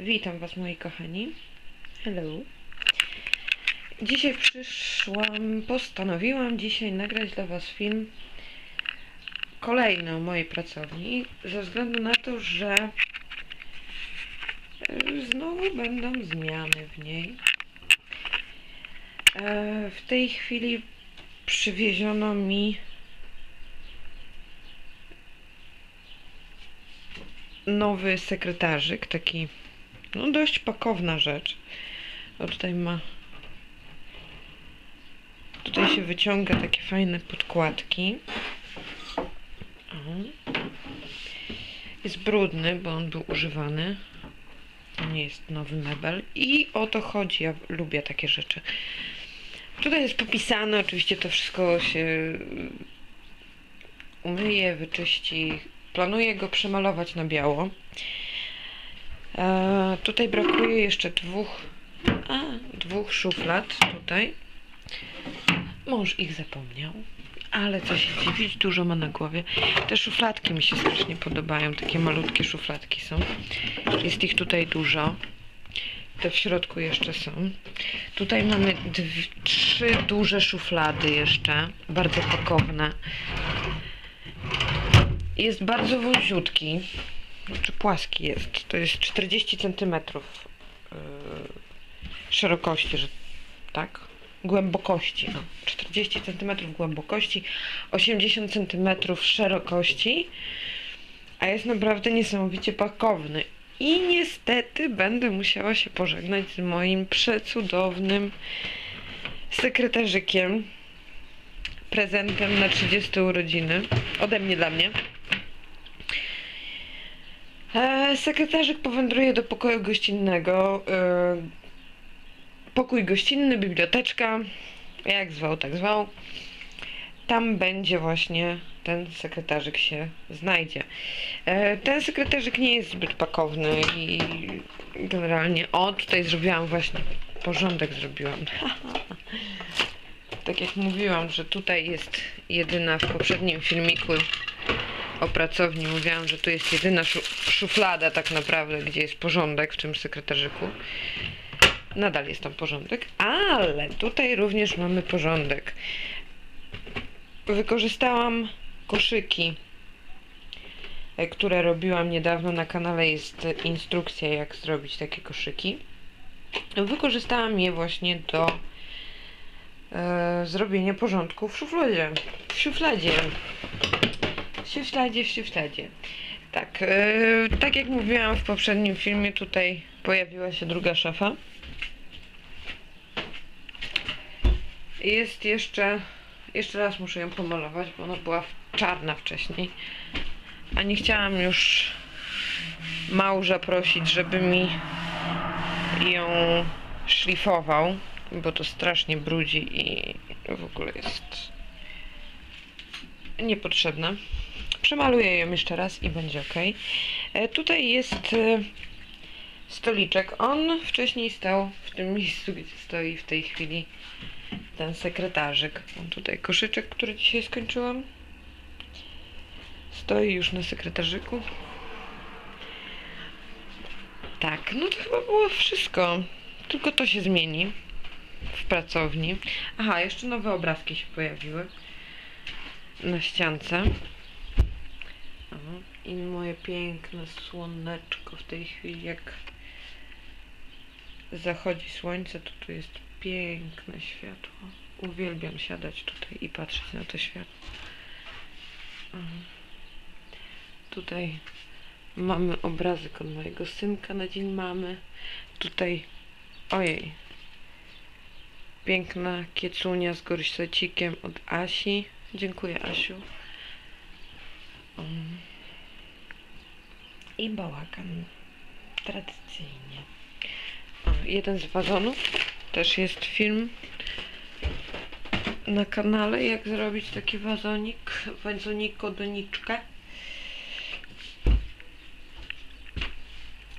Witam Was moi kochani. Hello. Dzisiaj przyszłam, postanowiłam dzisiaj nagrać dla Was film kolejny o mojej pracowni, ze względu na to, że e, znowu będą zmiany w niej. E, W tej chwili przywieziono mi nowy sekretarzyk, taki no dość pakowna rzecz. O tutaj ma tutaj się wyciąga takie fajne podkładki. O. Jest brudny, bo on był używany. To nie jest nowy mebel. I o to chodzi. Ja lubię takie rzeczy. Tutaj jest popisane, oczywiście to wszystko się umyje, wyczyści. Planuję go przemalować na biało. E, tutaj brakuje jeszcze dwóch, a, dwóch szuflad tutaj. Mąż ich zapomniał, ale co się dziwić, dużo ma na głowie. Te szufladki mi się strasznie podobają, takie malutkie szufladki są. Jest ich tutaj dużo. Te w środku jeszcze są. Tutaj mamy dwie, trzy duże szuflady jeszcze, bardzo pakowne. Jest bardzo wąziutki, znaczy płaski jest. To jest 40 cm yy, szerokości, że tak? Głębokości. No. 40 cm głębokości, 80 cm szerokości, a jest naprawdę niesamowicie pakowny. I niestety będę musiała się pożegnać z moim przecudownym sekretarzykiem. Prezentem na 30 urodziny. Ode mnie dla mnie. E, sekretarzyk powędruje do pokoju gościnnego. E, pokój gościnny, biblioteczka. Jak zwał, tak zwał. Tam będzie właśnie ten sekretarzyk się znajdzie. E, ten sekretarzyk nie jest zbyt pakowny i generalnie. O, tutaj zrobiłam właśnie. Porządek zrobiłam. tak jak mówiłam, że tutaj jest jedyna w poprzednim filmiku o pracowni mówiłam, że tu jest jedyna szu- szuflada tak naprawdę, gdzie jest porządek w tym sekretarzyku. Nadal jest tam porządek, ale tutaj również mamy porządek. Wykorzystałam koszyki, e, które robiłam niedawno na kanale. Jest instrukcja, jak zrobić takie koszyki. Wykorzystałam je właśnie do e, zrobienia porządku w szufladzie. W szufladzie. W szufladzie, w szufladzie. Tak, e, tak jak mówiłam w poprzednim filmie, tutaj pojawiła się druga szafa. Jest jeszcze, jeszcze raz muszę ją pomalować, bo ona była czarna wcześniej. A nie chciałam już małża prosić, żeby mi ją szlifował, bo to strasznie brudzi i w ogóle jest niepotrzebna. Przemaluję ją jeszcze raz i będzie ok. E, tutaj jest e, stoliczek. On wcześniej stał w tym miejscu, gdzie stoi w tej chwili ten sekretarzyk. Mam tutaj koszyczek, który dzisiaj skończyłam. Stoi już na sekretarzyku. Tak, no to chyba było wszystko. Tylko to się zmieni w pracowni. Aha, jeszcze nowe obrazki się pojawiły na ściance. I moje piękne słoneczko w tej chwili, jak zachodzi słońce, to tu jest piękne światło. Uwielbiam siadać tutaj i patrzeć na to światło. Mhm. Tutaj mamy obrazek od mojego synka na dzień mamy. Tutaj, ojej, piękna kiecunia z gorsecikiem od Asi. Dziękuję Asiu. I bałagan. Tradycyjnie. Jeden z wazonów. Też jest film na kanale, jak zrobić taki wazonik, wazoniko doniczkę.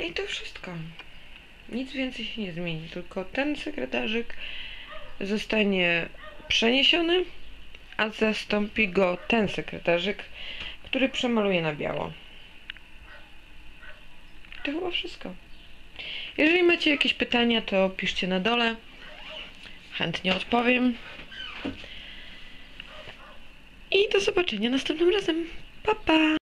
I to wszystko. Nic więcej się nie zmieni, tylko ten sekretarzyk zostanie przeniesiony, a zastąpi go ten sekretarzyk, który przemaluje na biało. To chyba wszystko. Jeżeli macie jakieś pytania, to piszcie na dole. Chętnie odpowiem. I do zobaczenia następnym razem. Pa, pa!